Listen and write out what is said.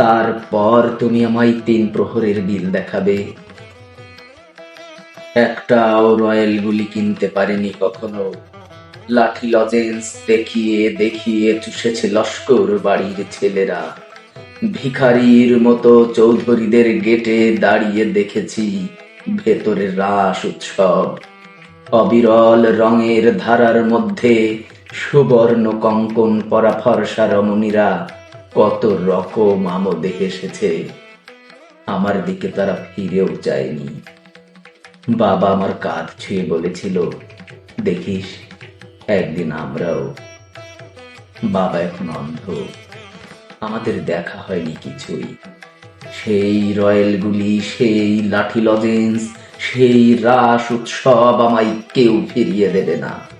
তারপর তুমি আমায় তিন প্রহরের বিল দেখাবে। একটাও রয়্যাল গুলি কিনতে পারেনি কখনো। লাঠি লজেন্স দেখিয়ে দেখিয়ে চুষেছে লস্কর বাড়ির ছেলেরা। ভিখারির মতো চৌধুরীদের গেটে দাঁড়িয়ে দেখেছি ভেতরের রাস উৎসব। অবিরল রঙের ধারার মধ্যে সুবর্ণ কঙ্কন পরা ফর্সা রমণীরা কত রকম আমোদে এসেছে। আমার দিকে তারা ফিরেও যায়নি। বাবা আমার কাঁধ ছুঁয়ে বলেছিল, দেখিস, একদিন আমরাও বাবা এখন অন্ধ। আমাদের দেখা হয়নি কিছুই। সেই রয়েলগুলি সেই লাঠি লজেন্স, সেই রাস উৎসব আমায় কেউ ফিরিয়ে দেবে না।